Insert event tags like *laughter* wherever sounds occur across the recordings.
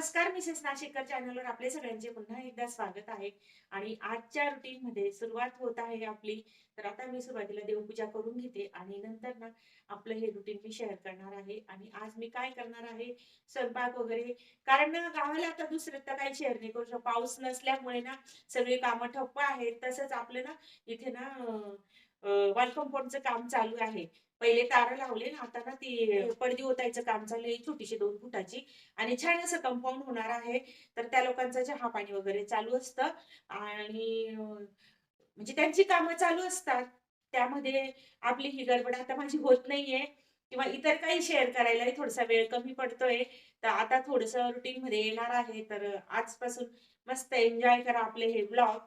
नमस्कार मिसेस नाशिककर चॅनलवर आपले सगळ्यांचे पुन्हा एकदा स्वागत आहे. आणि आजच्या रुटीन मध्ये सुरुवात होत आहे आपली. तर आता मी सुरुवातीला देवपूजा करून घेते आणि नंतर ना आपलं हे रुटीन मी शेअर करणार आहे. आणि आज मी काय करणार आहे? स्वयंपाक वगैरे. कारण ना गावाला आता दुसरं तर काही शेअर नाही करू शकत. पाऊस नसल्यामुळे ना सगळी कामं ठप्प आहेत. तसंच आपलं ना इथे ना वॉल कंपाऊंडचं काम चालू आहे. पहिले तार लावले ना आता ना ती पडदी ओतायचं काम चालू आहे छोटीशी दोन फुटाची. आणि छान असं कंपाऊंड होणार आहे. तर त्या लोकांचं चहा पाणी वगैरे चालू असतं. आणि म्हणजे त्यांची कामं चालू असतात. त्यामध्ये आपली ही गडबड आता माझी होत नाहीये. किंवा इतर काही शेअर करायलाही थोडासा वेळ कमी पडतोय. तर आता थोडस रुटीन मध्ये येणार आहे. तर आजपासून मस्त एन्जॉय करा आपले हे ब्लॉग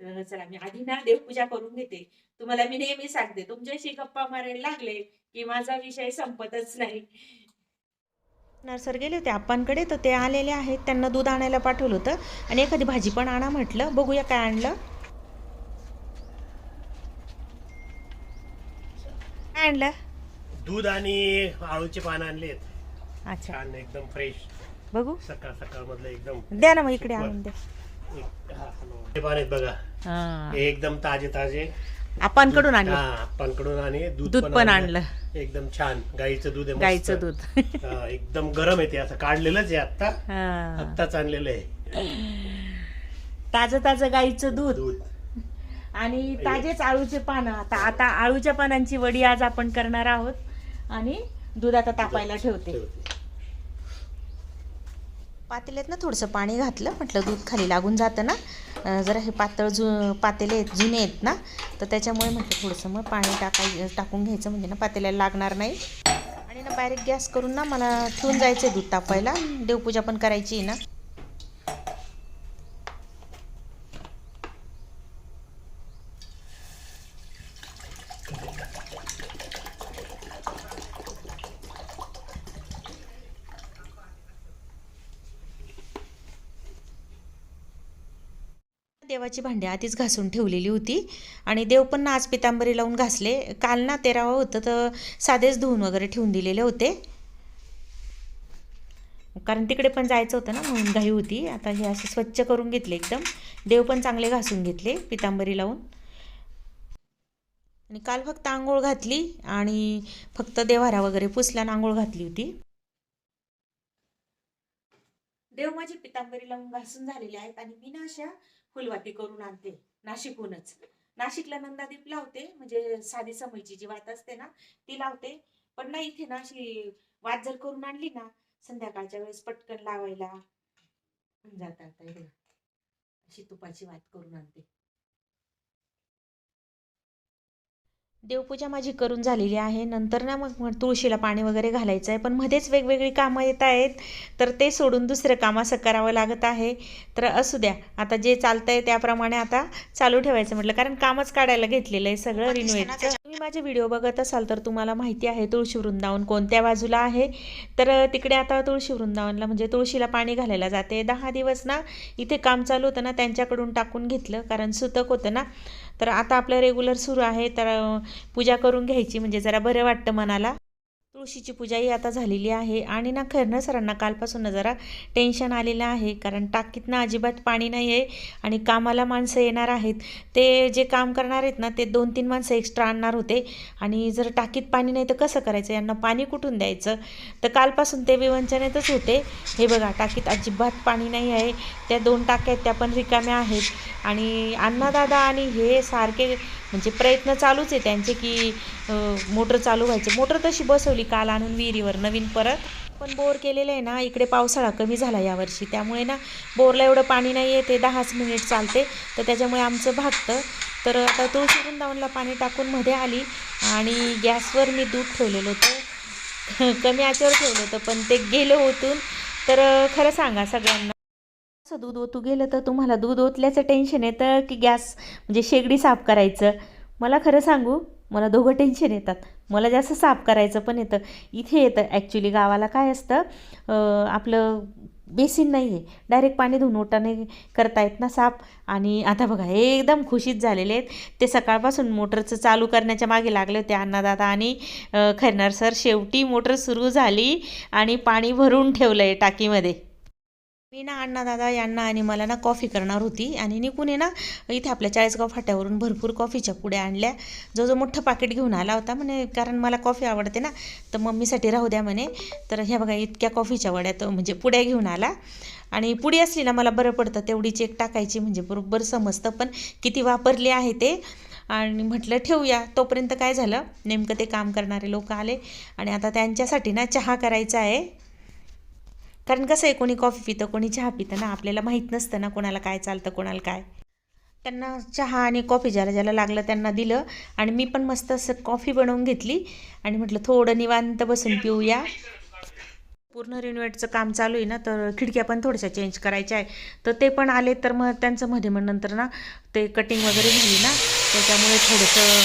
चला मी आधी ना देवपूजा करून घेते. तुम्हाला मी नेहमी सांगते तुमच्याशी गप्पा मारायला लागले की माझा विषय संपतच नाही. नर्सर गेले होते आप्पांकडे तर ते आलेले आहेत त्यांना दूध आणायला पाठवलं होतं. आणि एखादी भाजी पण आणा म्हटलं. बघूया काय आणलं. काय आणलं? दूध आणि आळूचे पान आणलेत अच्छा. छान एकदम फ्रेश बघू. सकाळ सकाळ मधलं एकदम द्या ना मग इकडे आणून द्या. हा, पान आहेत बघा. हे. एकदम ताजे ताजे. आप्पांकडून आणलं. हा पानकडून आणि दूध दूध पण आणलं. एकदम छान. गाईचं दूध आहे मस्त. गाईचं दूध. *laughs* हा, एकदम गरम आहे ते. असं काढलेलंच आहे आता हा. आत्ताच आणलेलं आहे. ताजं ताजं गाईचं दूध. दूध. आणि ताजेच आळूचे पानं. आता आता आळूच्या पानांची वडी आज आपण करणार आहोत. आणि दूध आता तापायला ठेवते. ठेवते. पातेल्यात ना थोडंसं पाणी घातलं. म्हटलं दूध खाली लागून जातं ना. जरा हे पातळ जु पातेले आहेत जुने आहेत ना. तर त्याच्यामुळे म्हटलं थोडंसं मग पाणी टाकाय टाकून घ्यायचं म्हणजे ना पातेल्याला लागणार नाही. आणि ना बारीक गॅस करून ना मला ठेवून जायचं आहे दूध तापायला देवपूजा पण करायची आहे ना. देवाची भांडी आधीच घासून ठेवलेली होती. आणि देव पण आज पितांबरी लावून घासले. काल ना तेरावं होतं तर साधेच धुवून वगैरे ठेवून दिलेले होते. कारण तिकडे पण जायचं होतं ना म्हणून घाई होती. आता हे असे स्वच्छ करून घेतले एकदम. देव पण चांगले घासून घेतले पितांबरी लावून. आणि काल फक्त आंघोळ घातली आणि फक्त देवारा वगैरे पुसला आणि आंघोळ घातली होती. देव माझी पितांबरी लावून घासून झालेले आहेत आणि मी ना अशा फुलवाती करून आणते. नाशिकहूनच. नाशिकला नंदादीप लावते म्हणजे साधी समयची जी वात असते ना ती लावते. पण ना इथे ना अशी वात जर करून आणली ना संध्याकाळच्या वेळेस पटकन लावायला. जाता जातात अशी तुपाची वात करून आणते. देवपूजा माझी करून झालेली आहे. नंतर ना मग तुळशीला पाणी वगैरे घालायचं आहे पण मध्येच वेगवेगळी कामं येत आहेत. तर ते सोडून दुसरं काम असं करावं लागत आहे. तर असू द्या. आता जे चालतं आहे त्याप्रमाणे आता चालू ठेवायचं म्हटलं. कारण कामच काढायला घेतलेलं आहे सगळं रिनोव्हेटचं तुम्ही माझे व्हिडिओ बघत असाल तर तुम्हाला माहिती आहे तुळशी वृंदावन कोणत्या बाजूला आहे. तर तिकडे आता तुळशी वृंदावनला म्हणजे तुळशीला पाणी घालायला जाते. दहा दिवस ना इथे काम चालू होतं ना त्यांच्याकडून टाकून घेतलं. कारण सुतक होतं ना. तर आता आपलं रेग्युलर सुरू आहे. तर पूजा करून घ्यायची. म्हणजे जरा बरं वाटतं मनाला. तुळशीची पूजाही आता झालेली आहे. आणि ना खरं सरांना कालपासून जरा टेन्शन आलेलं आहे. कारण टाकीत ना अजिबात पाणी नाही आहे आणि कामाला माणसं येणार आहेत. ते जे काम करणार आहेत ना ते दोन तीन माणसं एक्स्ट्रा आणणार होते. आणि जर टाकीत पाणी नाही तर कसं करायचं? यांना पाणी कुठून द्यायचं? तर कालपासून ते विवंचनेतच होते. हे बघा टाकीत अजिबात पाणी नाही आहे. त्या दोन टाक्या आहेत त्या पण रिकाम्या आहेत. आणि अण्णादादा आणि हे सारखे म्हणजे प्रयत्न चालूच आहे त्यांचे की मोटर चालू व्हायचे. मोटर तशी बसवली काल आणून विहिरीवर नवीन परत. पण बोर केलेलं आहे ना इकडे पावसाळा कमी झाला यावर्षी त्यामुळे ना बोरला एवढं पाणी नाही येते दहाच मिनिट चालते. तर त्याच्यामुळे आमचं भागतं. तर आता तुळशी वृंदावनला पाणी टाकून मध्ये आली आणि गॅसवर मी दूध ठेवलेलं होतं. *laughs* कमी आचेवर ठेवलं होतं पण ते गेलं होतून तर खरं सांगा सगळ्यांना. रोजचं दूध ओतू गेलं तर तुम्हाला दूध ओतल्याचं टेन्शन येतं की गॅस म्हणजे शेगडी साफ करायचं? मला खरं सांगू मला दोघं टेन्शन येतात. मला जास्त साफ करायचं पण येतं. इथे येतं. ॲक्च्युली गावाला काय असतं आपलं बेसिन नाही आहे डायरेक्ट पाणी धुवून ओटाने करता येत ना साफ. आणि आता बघा हे एकदम खुशीत झालेले आहेत. ते सकाळपासून मोटरचं चालू करण्याच्या मागे लागले होते अण्णादादा आणि खैरनार सर. शेवटी मोटर सुरू झाली आणि पाणी भरून ठेवलं आहे टाकीमध्ये. मी ना अण्णा दादा यांना आणि मला ना कॉफी करणार होती आणि निघून ना इथे आपल्या चाळीसगाव फाट्यावरून भरपूर कॉफीच्या पुड्या आणल्या. जो जो मोठं पाकिट घेऊन आला होता म्हणे कारण मला कॉफी आवडते ना तर मम्मीसाठी राहू द्या म्हणे. तर ह्या बघा इतक्या कॉफीच्या वड्या म्हणजे पुड्या घेऊन आला. आणि पुडी असली ना मला बरं पडतं तेवढीच एक टाकायची म्हणजे बरोबर समजतं. पण किती वापरली आहे ते? आणि म्हटलं ठेवूया. तोपर्यंत काय झालं नेमकं ते काम करणारे लोक आले. आणि आता त्यांच्यासाठी ना चहा करायचा आहे. कारण कसं आहे कोणी कॉफी पितं कोणी चहा पितं ना आपल्याला माहीत नसतं ना कोणाला काय चालतं कोणाला काय. त्यांना चहा आणि कॉफी ज्याला ज्याला लागलं त्यांना दिलं आणि मी पण मस्त असं कॉफी बनवून घेतली आणि म्हटलं थोडं निवांत बसून पिऊया. पूर्ण रिनोवेटचं काम चालू आहे ना तर खिडक्या पण थोड्याशा चेंज करायच्या आहे. तर ते पण आले तर मग त्यांचं मध्ये मग नंतर ना ते कटिंग वगैरे झाली ना त्याच्यामुळे थोडंसं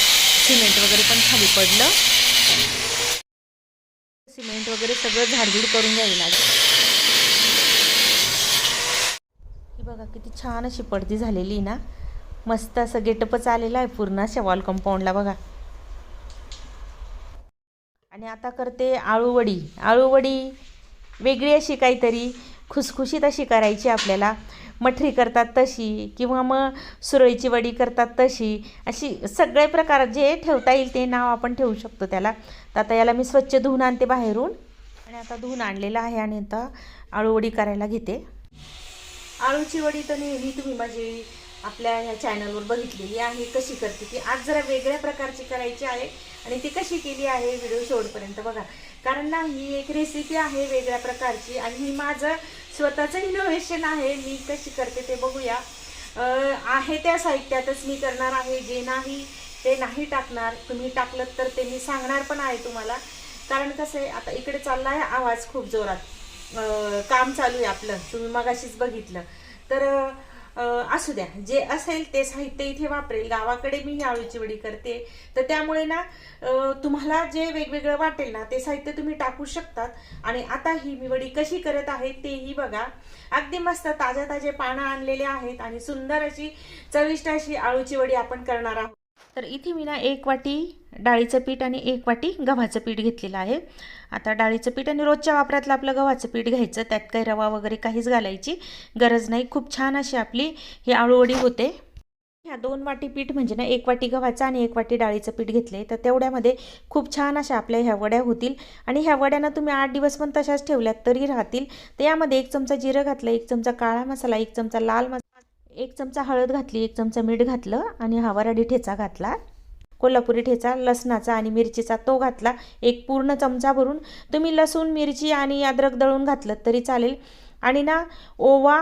सिमेंट वगैरे पण खाली पडलं. सिमेंट वगैरे सगळं झाडझूड करून घ्यावी लागेल ही बघा किती छान अशी पडदी झालेली ना. मस्त असं गेटअपच आलेलं आहे पूर्ण अशा वॉल कंपाऊंडला बघा. आणि आता करते आळूवडी आळूवडी वेगळी अशी काहीतरी खुसखुशीत अशी करायची आपल्याला. मठरी करतात तशी किंवा मग सुरळीची वडी करतात तशी. अशी सगळे प्रकार जे ठेवता येईल ते नाव आपण ठेवू शकतो त्याला. तर आता याला मी स्वच्छ धुवून आणते बाहेरून. आणि आता धुवून आणलेलं आहे आणि आता आळूवडी करायला घेते. आळूची वडी तर नेहमी तुम्ही माझी आपल्या ह्या चॅनलवर बघितलेली आहे कशी करते ती. आज जरा वेगळ्या प्रकारची करायची आहे आणि ती कशी केली आहे व्हिडिओ शेवटपर्यंत बघा. कारण ना ही एक रेसिपी आहे वेगळ्या प्रकारची आणि ही माझं स्वतःचं इनोव्हेशन आहे. मी कशी करते ते बघूया. आहे त्या साहित्यातच मी करणार आहे. जे नाही ते नाही टाकणार. तुम्ही टाकलं तर ते मी सांगणार पण आहे तुम्हाला. कारण कसं आहे आता इकडे चालला आहे आवाज खूप जोरात. काम चालू आहे आपलं. तुम्ही मगाशीच बघितलं. तर असू द्या. जे असेल ते साहित्य इथे वापरेल. गावाकडे मी ही आळूची वडी करते. तर त्यामुळे ना तुम्हाला जे वेगवेगळं वाटेल ना ते साहित्य तुम्ही टाकू शकतात. आणि आता ही मी वडी कशी करत आहे तेही बघा. अगदी मस्त ताज्या ताजे पानं आणलेले आहेत आणि सुंदर अशी चविष्ट अशी आळूची वडी आपण करणार आहोत. तर इथे मी ना एक वाटी डाळीचं पीठ आणि एक वाटी गव्हाचं पीठ घेतलेलं आहे. आता डाळीचं पीठ आणि रोजच्या वापरातलं आपलं गव्हाचं पीठ घ्यायचं त्यात काही रवा वगैरे काहीच घालायची गरज नाही. खूप छान अशी आपली ही आळूवडी होते. ह्या दोन वाटी पीठ म्हणजे ना एक वाटी गव्हाचं आणि एक वाटी डाळीचं पीठ घेतले तर तेवढ्यामध्ये खूप छान अशा आपल्या ह्या वड्या होतील. आणि ह्या वड्यानं तुम्ही आठ दिवस पण तशाच ठेवल्यात तरी राहतील. तर यामध्ये एक चमचा जिरं घातलं एक चमचा काळा मसाला एक चमचा लाल मसाला एक चमचा हळद घातली एक चमचा मीठ घातलं आणि हवाराडी ठेचा घातला. कोल्हापुरी ठेचा लसणाचा आणि मिरचीचा तो घातला. एक पूर्ण चमचा भरून तुम्ही लसूण मिरची आणि अद्रक दळून घातलं तरी चालेल. आणि ना ओवा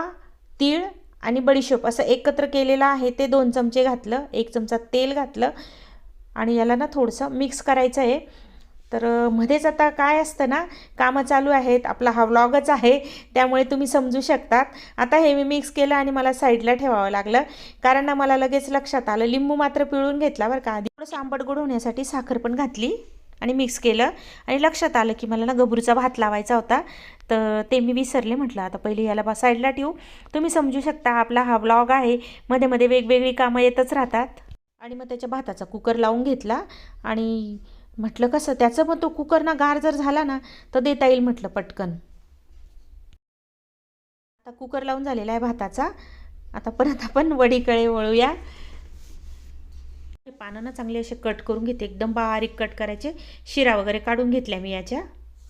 तीळ आणि बडीशोप असं एकत्र केलेलं आहे ते दोन चमचे घातलं. एक चमचा तेल घातलं. आणि याला ना थोडंसं मिक्स करायचं आहे. तर मध्येच आता काय असतं ना कामं चालू आहेत आपला हा व्लॉगच आहे त्यामुळे तुम्ही समजू शकतात. आता हे मी मिक्स केलं आणि मला साईडला ठेवावं लागलं. कारण ना मला लगेच लक्षात आलं लिंबू मात्र पिळून घेतला बरं का. आधी थोडंसं आंबट गोड होण्यासाठी साखर पण घातली आणि मिक्स केलं. आणि लक्षात आलं की मला ना गबरूचा भात लावायचा होता. तर ते मी विसरले म्हटलं आता पहिले याला बा साईडला ठेवू. तुम्ही समजू शकता आपला हा व्लॉग आहे. मध्ये मध्ये वेगवेगळी कामं येतच राहतात. आणि मग त्याच्या भाताचा कुकर लावून घेतला. आणि म्हटलं कसं त्याचं मग तो कुकर ना गार जर झाला ना तर देता येईल म्हटलं पटकन. आता कुकर लावून झालेला आहे भाताचा. आता परत आपण वडीकडे वळूया. पानं ना चांगले असे कट करून घेते. एकदम बारीक कट करायचे. शिरा वगैरे काढून घेतल्या मी याच्या.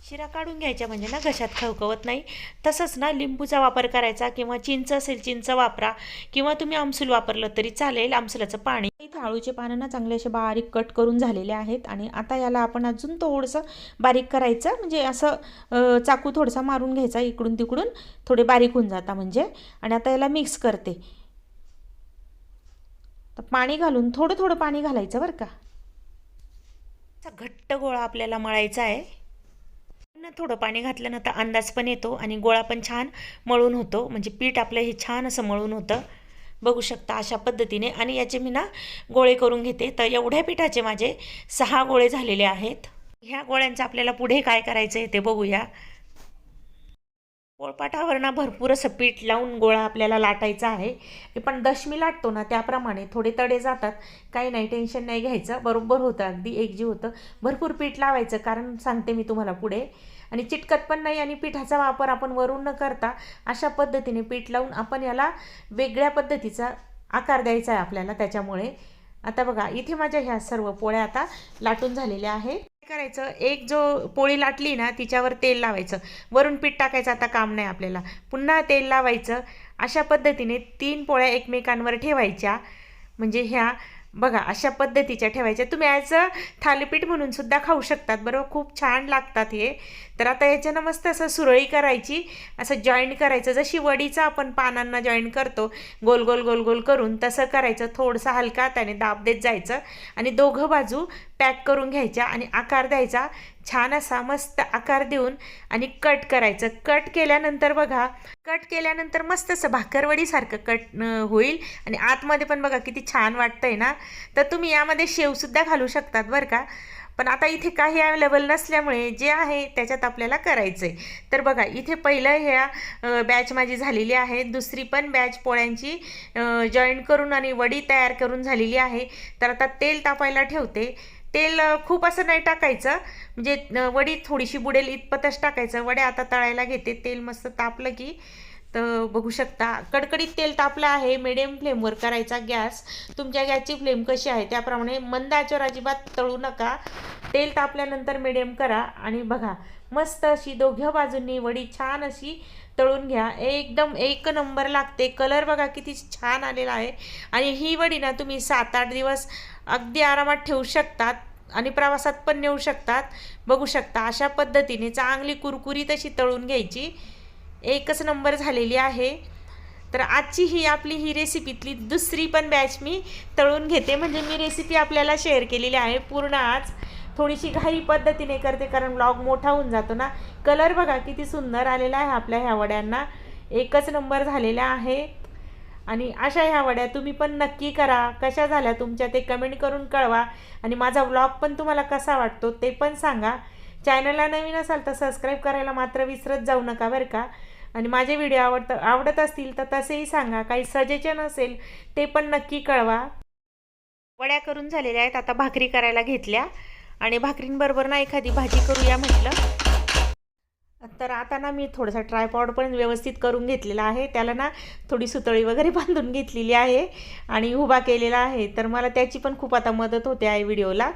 शिरा काढून घ्यायच्या म्हणजे ना घशात खवखवत नाही. तसंच ना लिंबूचा वापर करायचा किंवा चिंच असेल चिंच वापरा किंवा तुम्ही आमसूल वापरलं तरी चालेल आमसुलाचं पाणी. इथे आळूचे पानं ना चांगले असे बारीक कट करून झालेले आहेत आणि आता याला आपण अजून थोडंसं बारीक करायचं म्हणजे असं चाकू थोडासा मारून घ्यायचा इकडून तिकडून थोडे बारीक होऊन जाता म्हणजे. आणि आता याला मिक्स करते. तर पाणी घालून थोडं थोडं पाणी घालायचं बरं का. घट्ट गोळा आपल्याला मळायचा आहे. ना थोडं पाणी घातलं ना तर अंदाज पण येतो आणि गोळा पण छान मळून होतो. म्हणजे पीठ आपलं हे छान असं मळून होतं. बघू शकता अशा पद्धतीने. आणि याचे मी ना गोळे करून घेते. तर एवढ्या पिठाचे माझे सहा गोळे झालेले आहेत. ह्या गोळ्यांचं आपल्याला पुढे काय करायचं आहे ते बघूया. पोळपाटावर ना भरपूर असं पीठ लावून गोळा आपल्याला लाटायचा आहे. पण दशमी लाटतो ना त्याप्रमाणे. थोडे तडे जातात. काही नाही टेन्शन नाही घ्यायचं. बरोबर होतं. अगदी एकजीव होतं. भरपूर पीठ लावायचं कारण सांगते मी तुम्हाला पुढे. आणि चिटकत पण नाही आणि पिठाचा वापर आपण वरून न करता अशा पद्धतीने पीठ लावून आपण याला वेगळ्या पद्धतीचा आकार द्यायचा आहे आपल्याला त्याच्यामुळे. आता बघा इथे माझ्या ह्या सर्व पोळ्या आता लाटून झालेल्या आहेत. काय करायचं? एक जो पोळी लाटली ना तिच्यावर तेल लावायचं. वरून पीठ टाकायचं आता काम नाही आपल्याला. पुन्हा तेल लावायचं. अशा पद्धतीने तीन पोळ्या एकमेकांवर ठेवायच्या. म्हणजे ह्या बघा अशा पद्धतीच्या ठेवायच्या. तुम्ही याचं थालीपीठ म्हणून सुद्धा खाऊ शकतात बरोबर? खूप छान लागतात हे. तर आता याच्यानं मस्त असं सुरळी करायची असं जॉईंट करायचं. जशी वडीचं आपण पानांना जॉईंट करतो गोल गोल गोल गोल करून तसं करायचं. थोडंसं हलका त्याने दाब देत जायचं आणि दोघं बाजू पॅक करून घ्यायच्या आणि आकार द्यायचा. छान असा मस्त आकार देऊन आणि कट करायचं. कट केल्यानंतर बघा कट केल्यानंतर मस्त असं भाकरवडीसारखं कट होईल आणि आतमध्ये पण बघा किती छान वाटतंय ना. तर तुम्ही यामध्ये शेवसुद्धा घालू शकतात बरं का. पण आता इथे काही अवेलेबल नसल्यामुळे जे आहे त्याच्यात आपल्याला करायचं आहे तर बघा इथे पहिलं ह्या बॅच माझी झालेली आहे. दुसरी पण बॅच पोळ्यांची जॉईन करून आणि वडी तयार करून झालेली आहे. तर आता तेल तापायला ठेवते. तेल खूप असं नाही टाकायचं. म्हणजे वडी थोडीशी बुडेल इतपतच टाकायचं. वड्या आता तळायला घेते. तेल मस्त तापलं की तर बघू शकता कडकडीत तेल तापलं आहे मिडियम फ्लेमवर करायचा गॅस. तुमच्या गॅसची फ्लेम कशी आहे त्याप्रमाणे मंद आचेवर अजिबात तळू नका. तेल तापल्यानंतर मिडियम करा आणि बघा मस्त अशी दोघ्या बाजूंनी वडी छान अशी तळून घ्या. एकदम एक नंबर लागते. कलर बघा किती छान आलेला आहे. आणि ही वडी ना तुम्ही सात आठ दिवस अगदी आरामात ठेवू शकतात आणि प्रवासात पण नेऊ शकतात. बघू शकता अशा पद्धतीने चांगली कुरकुरीत अशी तळून घ्यायची. एकच नंबर झालेली आहे. तर आजची ही आपली ही रेसिपीतली दुसरी पण बॅच मी तळून घेते. म्हणजे मी रेसिपी आपल्याला शेअर केलेली आहे. पूर्ण आज थोडीशी घाई पद्धतीने करते कारण ब्लॉग मोठा होऊन जातो ना. कलर बघा किती सुंदर आलेला आहे आपल्या ह्या वड्यांना. एकच नंबर झालेला आहे. आणि अशा ह्या वड्या तुम्ही पण नक्की करा. कशा झाल्या तुमच्या ते कमेंट करून कळवा. आणि माझा व्लॉग पण तुम्हाला कसा वाटतो ते पण सांगा. चॅनलला नवीन असाल तर सबस्क्राईब करायला मात्र विसरत जाऊ नका बरं का. आणि माझे व्हिडिओ आवडत आवडत असतील तर तसेही सांगा. काही सजेशन असेल ते पण नक्की कळवा. वड्या करून झालेल्या आहेत. आता भाकरी करायला घेतल्या. आणि भाकरींबरोबर ना एखादी भाजी करूया म्हटलं. तर आता ना मी थोडासा ट्रायपॉड पण व्यवस्थित करून घेतलेला आहे. त्याला ना थोडी सुतळी वगैरे *laughs* बांधून घेतलेली आहे. आणि उभा केलेला आहे. तर मला त्याची पण खूप आता मदत होते आहे व्हिडिओला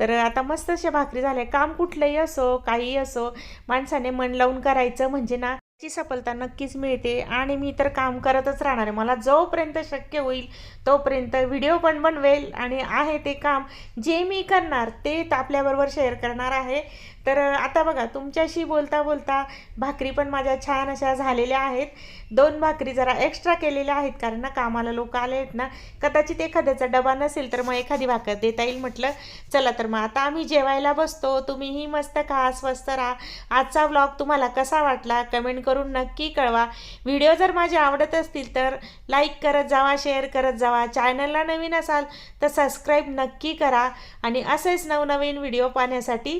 तर आता मस्त अशा भाकरी झाल्या. काम कुठलंही असो काहीही असो माणसाने मन लावून करायचं म्हणजे ना ची सफलता नक्कीच मिळते आणि मी तर काम करतच राहणार आहे. मला जोपर्यंत शक्य होईल तोपर्यंत व्हिडिओ पण बनवेल आणि आहे ते काम जे मी करणार ते आपल्याबरोबर शेअर करणार आहे. तर आता बघा तुमच्याशी बोलता बोलता भाकरी पण माझ्या छान अशा झालेल्या आहेत. दोन भाकरी जरा एक्स्ट्रा केलेल्या आहेत कारण ना कामाला लोक आले आहेत ना कदाचित एखाद्याचा डबा नसेल तर मग एखादी भाकर देता येईल म्हटलं चला तर मग आता आम्ही जेवायला बसतो. तुम्हीही मस्त खा स्वस्त राहा. आजचा व्लॉग तुम्हाला कसा वाटला कमेंट करून नक्की कळवा. व्हिडिओ जर माझे आवडत असतील तर लाईक करत जावा शेअर करत जावा. चॅनलला नवीन असाल तर सबस्क्राईब नक्की करा. आणि असेच नवनवीन व्हिडिओ पाहण्यासाठी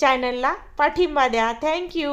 चॅनलला पाठिंबा द्या. थँक्यू